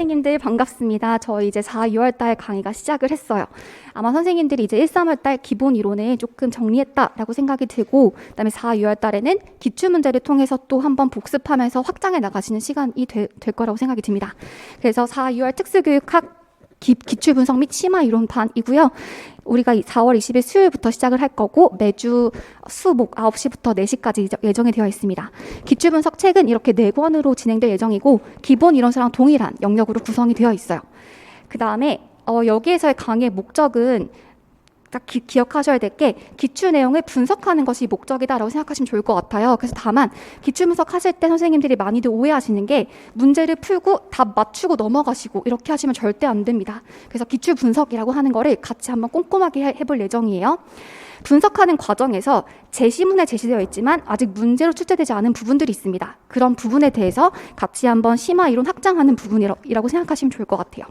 선생님들 반갑습니다. 저희 이제 4, 6월 달 강의가 시작을 했어요. 아마 선생님들이 이제 1, 3월 달 기본 이론을 조금 정리했다라고 생각이 들고 그다음에 4, 6월 달에는 기출 문제를 통해서 또 한번 복습하면서 확장해 나가시는 시간이 되- 될 거라고 생각이 듭니다. 그래서 4, 6월 특수교육학 기, 기출 분석 및 심화 이론반이고요. 우리가 이 4월 20일 수요일부터 시작을 할 거고 매주 수목 9시부터 4시까지 예정이 되어 있습니다. 기출 분석 책은 이렇게 네 권으로 진행될 예정이고 기본 이론서랑 동일한 영역으로 구성이 되어 있어요. 그 다음에 어, 여기에서의 강의의 목적은 딱 기, 기억하셔야 될 게 기출 내용을 분석하는 것이 목적이다라고 생각하시면 좋을 것 같아요. 그래서 다만 기출 분석하실 때 선생님들이 많이들 오해하시는 게 문제를 풀고 답 맞추고 넘어가시고 이렇게 하시면 절대 안 됩니다. 그래서 기출 분석이라고 하는 거를 같이 한번 꼼꼼하게 해- 해볼 예정이에요. 분석하는 과정에서 제시문에 제시되어 있지만 아직 문제로 출제되지 않은 부분들이 있습니다. 그런 부분에 대해서 같이 한번 심화 이론 확장하는 부분이라고 생각하시면 좋을 것 같아요.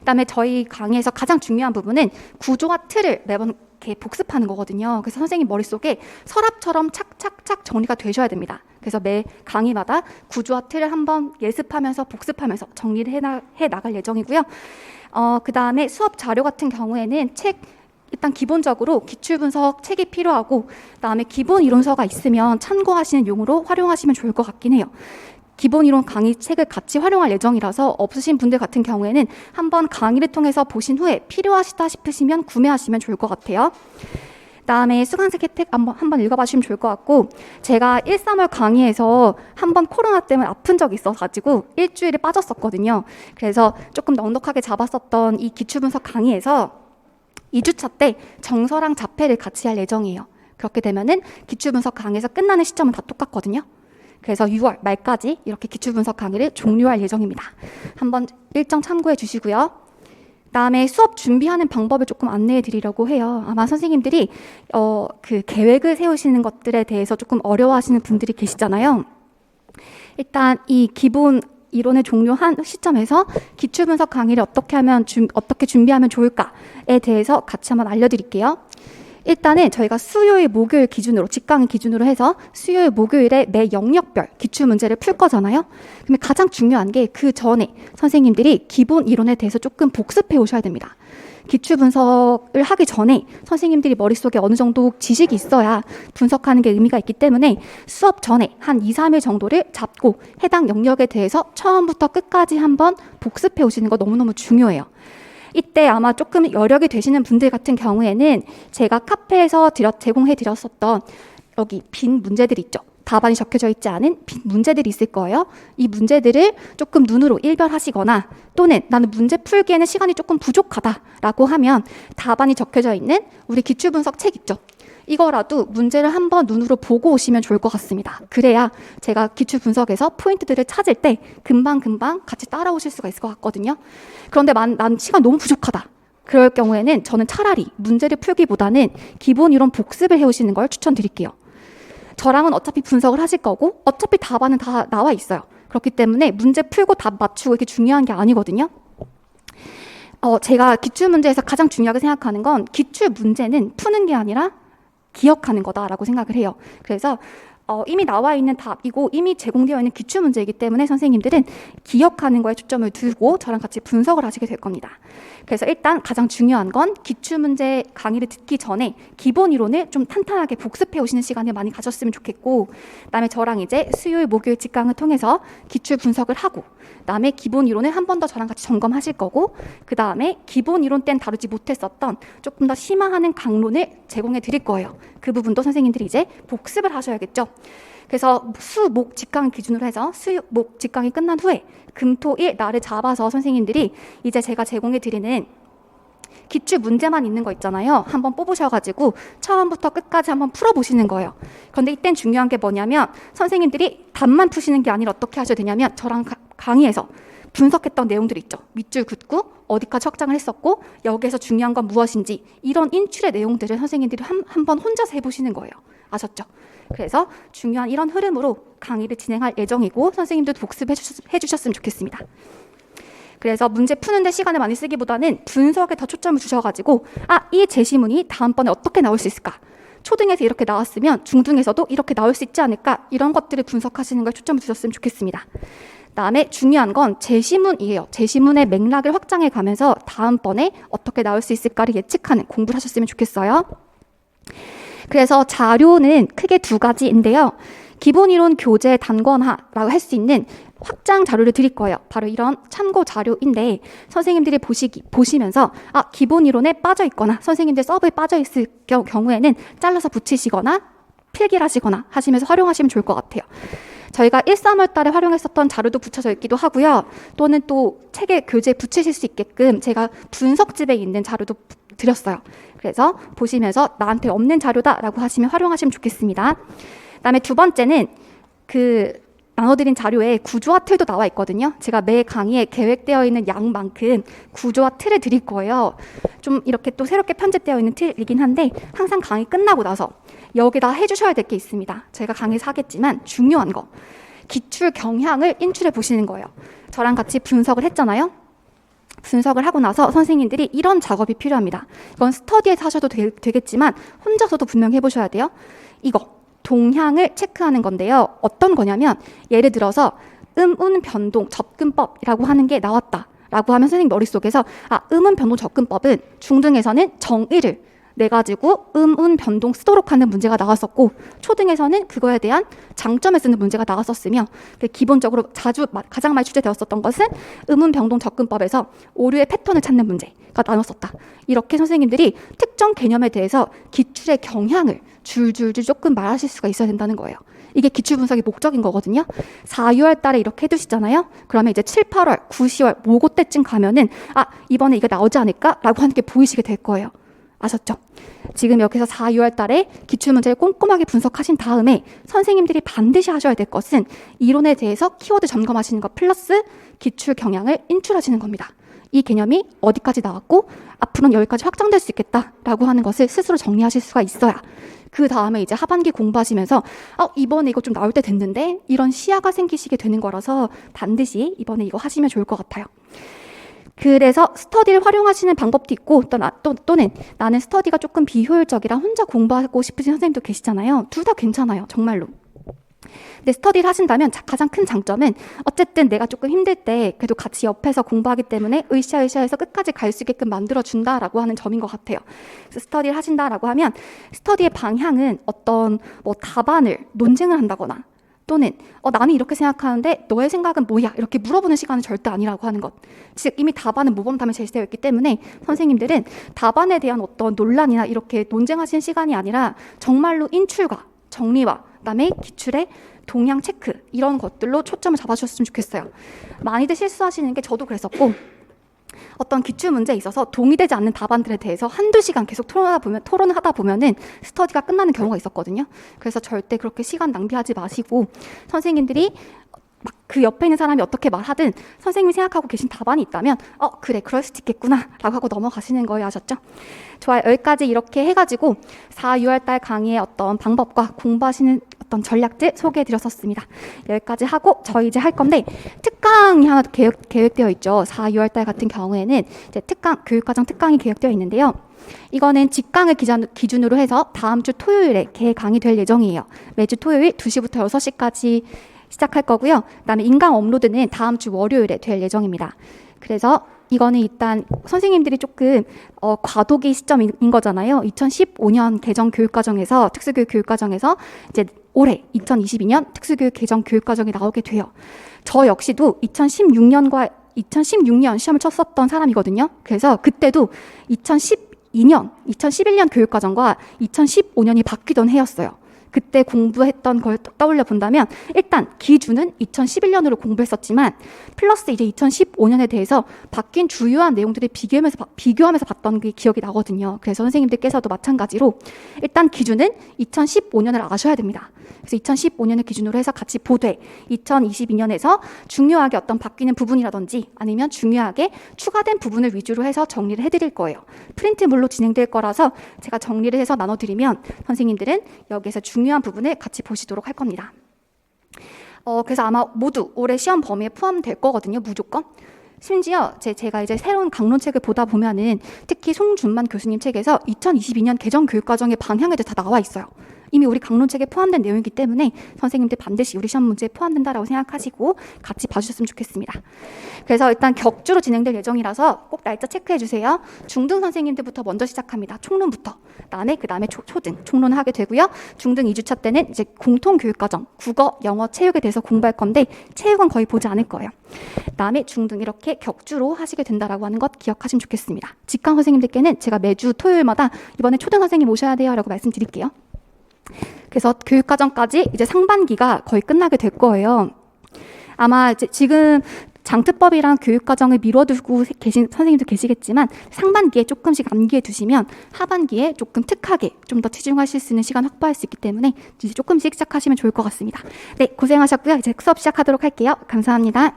그다음에 저희 강의에서 가장 중요한 부분은 구조와 틀을 매번 이렇게 복습하는 거거든요. 그래서 선생님 머릿속에 서랍처럼 착착착 정리가 되셔야 됩니다. 그래서 매 강의마다 구조와 틀을 한번 예습하면서 복습하면서 정리를 해, 나, 해 나갈 예정이고요. 어, 그다음에 수업 자료 같은 경우에는 책 일단 기본적으로 기출 분석 책이 필요하고 그다음에 기본 이론서가 있으면 참고하시는 용으로 활용하시면 좋을 것 같긴 해요. 기본 이론 강의 책을 같이 활용할 예정이라서 없으신 분들 같은 경우에는 한번 강의를 통해서 보신 후에 필요하시다 싶으시면 구매하시면 좋을 것 같아요. 다음에 수강생 혜택 한번 한번 읽어봐 주시면 좋을 것 같고 제가 1, 3월 강의에서 한번 코로나 때문에 아픈 적이 있어가지고 일주일에 빠졌었거든요. 그래서 조금 넉넉하게 잡았었던 이 기출 분석 강의에서 2주차 때 정서랑 자폐를 같이 할 예정이에요. 그렇게 되면은 기출 분석 강의에서 끝나는 시점은 다 똑같거든요. 그래서 6월 말까지 이렇게 기출 분석 강의를 종료할 예정입니다. 한번 일정 참고해 주시고요. 다음에 수업 준비하는 방법을 조금 안내해 드리려고 해요. 아마 선생님들이 어, 그 계획을 세우시는 것들에 대해서 조금 어려워하시는 분들이 계시잖아요. 일단 이 기본 이론을 종료한 시점에서 기출 분석 강의를 어떻게 하면 준- 어떻게 준비하면 좋을까에 대해서 같이 한번 알려드릴게요. 일단은 저희가 수요일, 목요일 기준으로 직강 기준으로 해서 수요일, 목요일에 매 영역별 기출 문제를 풀 거잖아요. 그러면 가장 중요한 게 그 전에 선생님들이 기본 이론에 대해서 조금 복습해 오셔야 됩니다. 기출 분석을 하기 전에 선생님들이 머릿속에 어느 정도 지식이 있어야 분석하는 게 의미가 있기 때문에 수업 전에 한 2, 3일 정도를 잡고 해당 영역에 대해서 처음부터 끝까지 한번 복습해 오시는 거 너무너무 중요해요. 이때 아마 조금 여력이 되시는 분들 같은 경우에는 제가 카페에서 드려, 제공해 드렸었던 여기 빈 문제들 있죠. 답안이 적혀져 있지 않은 빈 문제들이 있을 거예요. 이 문제들을 조금 눈으로 일별하시거나 또는 나는 문제 풀기에는 시간이 조금 부족하다라고 하면 답안이 적혀져 있는 우리 기출 분석 책 있죠. 이거라도 문제를 한번 눈으로 보고 오시면 좋을 것 같습니다. 그래야 제가 기출 분석에서 포인트들을 찾을 때 금방금방 같이 따라오실 수가 있을 것 같거든요. 그런데 만, 난 시간 너무 부족하다. 그럴 경우에는 저는 차라리 문제를 풀기보다는 기본 이론 복습을 해오시는 걸 추천드릴게요. 저랑은 어차피 분석을 하실 거고 어차피 답안은 다 나와 있어요. 그렇기 때문에 문제 풀고 답 맞추고 이게 중요한 게 아니거든요. 어, 제가 기출 문제에서 가장 중요하게 생각하는 건 기출 문제는 푸는 게 아니라 기억하는 거다라고 생각을 해요. 그래서 어, 이미 나와 있는 답이고 이미 제공되어 있는 기출 문제이기 때문에 선생님들은 기억하는 거에 초점을 두고 저랑 같이 분석을 하시게 될 겁니다. 그래서 일단 가장 중요한 건 기출 문제 강의를 듣기 전에 기본 이론을 좀 탄탄하게 복습해 오시는 시간을 많이 가졌으면 좋겠고, 그다음에 저랑 이제 수요일, 목요일 직강을 통해서 기출 분석을 하고, 그다음에 기본 이론을 한 번 더 저랑 같이 점검하실 거고, 그다음에 기본 이론 땐 다루지 못했었던 조금 더 심화하는 강론을 제공해 드릴 거예요. 그 부분도 선생님들이 이제 복습을 하셔야겠죠. 그래서 수, 목, 직강 기준으로 해서 수, 목, 직강이 끝난 후에 금, 토, 일 날을 잡아서 선생님들이 이제 제가 제공해 드리는 기출 문제만 있는 거 있잖아요. 한번 뽑으셔가지고 처음부터 끝까지 한번 풀어보시는 거예요. 그런데 이땐 중요한 게 뭐냐면 선생님들이 답만 푸시는 게 아니라 어떻게 하셔야 되냐면 저랑 가- 강의에서 분석했던 내용들 있죠. 밑줄 긋고 어디까지 확장을 했었고 여기에서 중요한 건 무엇인지 이런 인출의 내용들을 선생님들이 한, 한번 혼자서 해보시는 거예요. 아셨죠? 그래서 중요한 이런 흐름으로 강의를 진행할 예정이고 선생님들도 복습해 주셨, 해주셨으면 좋겠습니다. 그래서 문제 푸는데 시간을 많이 쓰기보다는 분석에 더 초점을 주셔가지고 아, 이 제시문이 다음번에 어떻게 나올 수 있을까? 초등에서 이렇게 나왔으면 중등에서도 이렇게 나올 수 있지 않을까? 이런 것들을 분석하시는 걸 초점을 주셨으면 좋겠습니다. 다음에 중요한 건 제시문이에요. 제시문의 맥락을 확장해 가면서 다음번에 어떻게 나올 수 있을까를 예측하는 공부를 하셨으면 좋겠어요. 그래서 자료는 크게 두 가지인데요. 기본 이론 교재 단권화라고 할 수 있는 확장 자료를 드릴 거예요. 바로 이런 참고 자료인데 선생님들이 보시기 보시면서 아 기본 이론에 빠져 있거나 선생님들 서브에 빠져 있을 겨- 경우에는 잘라서 붙이시거나 필기를 하시거나 하시면서 활용하시면 좋을 것 같아요. 저희가 1, 3월 달에 활용했었던 자료도 붙여져 있기도 하고요. 또는 또 책에 교재에 붙이실 수 있게끔 제가 분석집에 있는 자료도 부- 드렸어요. 그래서 보시면서 나한테 없는 자료다라고 하시면 활용하시면 좋겠습니다. 그다음에 두 번째는 그 나눠드린 자료에 구조와 틀도 나와 있거든요. 제가 매 강의에 계획되어 있는 양만큼 구조와 틀을 드릴 거예요. 좀 이렇게 또 새롭게 편집되어 있는 틀이긴 한데 항상 강의 끝나고 나서 여기다 해주셔야 될 게 있습니다. 제가 강의에서 하겠지만 중요한 거 기출 경향을 인출해 보시는 거예요. 저랑 같이 분석을 했잖아요. 분석을 하고 나서 선생님들이 이런 작업이 필요합니다. 이건 스터디에서 하셔도 되, 되겠지만 혼자서도 분명히 해보셔야 돼요. 이거 동향을 체크하는 건데요. 어떤 거냐면 예를 들어서 음운 변동 접근법이라고 하는 게 나왔다. 라고 하면 선생님 머릿속에서 아, 음운 변동 접근법은 중등에서는 정의를 내 가지고 음 운 변동 쓰도록 하는 문제가 나왔었고 초등에서는 그거에 대한 장점을 쓰는 문제가 나왔었으며 그 기본적으로 자주 마- 가장 많이 출제되었었던 것은 음운 변동 접근법에서 오류의 패턴을 찾는 문제가 나눴었다. 이렇게 선생님들이 특정 개념에 대해서 기출의 경향을 줄줄줄 조금 말하실 수가 있어야 된다는 거예요. 이게 기출 분석의 목적인 거거든요. 4, 6월 달에 이렇게 해두시잖아요. 그러면 이제 7, 8월, 9, 10월 모고 때쯤 가면은 아 이번에 이게 나오지 않을까라고 하는 게 보이시게 될 거예요. 아셨죠? 지금 여기서 4, 6월 달에 기출 문제를 꼼꼼하게 분석하신 다음에 선생님들이 반드시 하셔야 될 것은 이론에 대해서 키워드 점검하시는 것 플러스 기출 경향을 인출하시는 겁니다. 이 개념이 어디까지 나왔고 앞으로는 여기까지 확장될 수 있겠다라고 하는 것을 스스로 정리하실 수가 있어야 그 다음에 이제 하반기 공부하시면서 어, 이번에 이거 좀 나올 때 됐는데 이런 시야가 생기시게 되는 거라서 반드시 이번에 이거 하시면 좋을 것 같아요. 그래서 스터디를 활용하시는 방법도 있고 또, 나, 또 또는 나는 스터디가 조금 비효율적이라 혼자 공부하고 싶으신 선생님도 계시잖아요. 둘 다 괜찮아요. 정말로. 근데 스터디를 하신다면 자- 가장 큰 장점은 어쨌든 내가 조금 힘들 때 그래도 같이 옆에서 공부하기 때문에 으쌰으쌰해서 끝까지 갈 수 있게끔 만들어 준다라고 하는 점인 것 같아요. 그래서 스터디를 하신다라고 하면 스터디의 방향은 어떤 뭐 답안을 논쟁을 한다거나 또는 어, 나는 이렇게 생각하는데 너의 생각은 뭐야 이렇게 물어보는 시간은 절대 아니라고 하는 것. 즉 이미 답안은 모범답에 제시되어 있기 때문에 선생님들은 답안에 대한 어떤 논란이나 이렇게 논쟁하시는 시간이 아니라 정말로 인출과 정리와 그다음에 기출의 동향 체크 이런 것들로 초점을 잡아주셨으면 좋겠어요. 많이들 실수하시는 게 저도 그랬었고 어떤 기출 문제에 있어서 동의되지 않는 답안들에 대해서 한두 시간 계속 토론하다 보면 토론을 하다 보면은 스터디가 끝나는 경우가 있었거든요. 그래서 절대 그렇게 시간 낭비하지 마시고 선생님들이 막 그 옆에 있는 사람이 어떻게 말하든 선생님이 생각하고 계신 답안이 있다면 어 그래 그럴 수도 있겠구나 라고 하고 넘어가시는 거예요 아셨죠? 좋아요 여기까지 이렇게 해가지고 4, 6월 달 강의의 어떤 방법과 공부하시는 어떤 전략들 소개해 드렸었습니다. 여기까지 하고 저희 이제 할 건데 특강이 하나 계획, 계획되어 있죠. 4, 6월 달 같은 경우에는 이제 특강 교육과정 특강이 계획되어 있는데요. 이거는 직강을 기준, 기준으로 해서 다음 주 토요일에 개강이 될 예정이에요. 매주 토요일 2시부터 6시까지 시작할 거고요. 그다음에 인강 업로드는 다음 주 월요일에 될 예정입니다. 그래서 이거는 일단 선생님들이 조금 어, 과도기 시점인 거잖아요. 2015년 개정 교육과정에서 특수교육 교육과정에서 이제 올해 2022년 특수교육 개정 교육과정이 나오게 돼요. 저 역시도 2016년과 2016년 시험을 쳤었던 사람이거든요. 그래서 그때도 2012년, 2011년 교육과정과 2015년이 바뀌던 해였어요. 그때 공부했던 걸 떠올려 본다면 일단 기준은 2011년으로 공부했었지만 플러스 이제 2015년에 대해서 바뀐 주요한 내용들을 비교하면서 바- 비교하면서 봤던 게 기억이 나거든요. 그래서 선생님들께서도 마찬가지로 일단 기준은 2015년을 아셔야 됩니다. 그래서 2015년을 기준으로 해서 같이 보되 2022년에서 중요하게 어떤 바뀌는 부분이라든지 아니면 중요하게 추가된 부분을 위주로 해서 정리를 해드릴 거예요. 프린트물로 진행될 거라서 제가 정리를 해서 나눠드리면 선생님들은 여기에서 중요 한 부분을 같이 보시도록 할 겁니다. 어, 그래서 아마 모두 올해 시험 범위에 포함될 거거든요, 무조건. 심지어 제, 제가 이제 새로운 강론책을 보다 보면은 특히 송준만 교수님 책에서 2022년 개정 교육과정의 방향에도 다 나와 있어요. 이미 우리 강론책에 포함된 내용이기 때문에 선생님들 반드시 우리 시험 문제에 포함된다라고 생각하시고 같이 봐주셨으면 좋겠습니다. 그래서 일단 격주로 진행될 예정이라서 꼭 날짜 체크해 주세요. 중등 선생님들부터 먼저 시작합니다. 총론부터. 그다음에 그다음에 초, 초등 총론을 하게 되고요. 중등 2주차 때는 이제 공통 교육 과정, 국어, 영어, 체육에 대해서 공부할 건데 체육은 거의 보지 않을 거예요. 그다음에 중등 이렇게 격주로 하시게 된다라고 하는 것 기억하시면 좋겠습니다. 직강 선생님들께는 제가 매주 토요일마다 이번에 초등 선생님 오셔야 돼요라고 말씀드릴게요. 그래서 교육 과정까지 이제 상반기가 거의 끝나게 될 거예요. 아마 지금 장특법이랑 교육 과정을 미뤄두고 계신 선생님도 계시겠지만 상반기에 조금씩 암기해 두시면 하반기에 조금 특하게 좀 더 치중하실 수 있는 시간 확보할 수 있기 때문에 이제 조금씩 시작하시면 좋을 것 같습니다. 네, 고생하셨고요. 이제 수업 시작하도록 할게요. 감사합니다.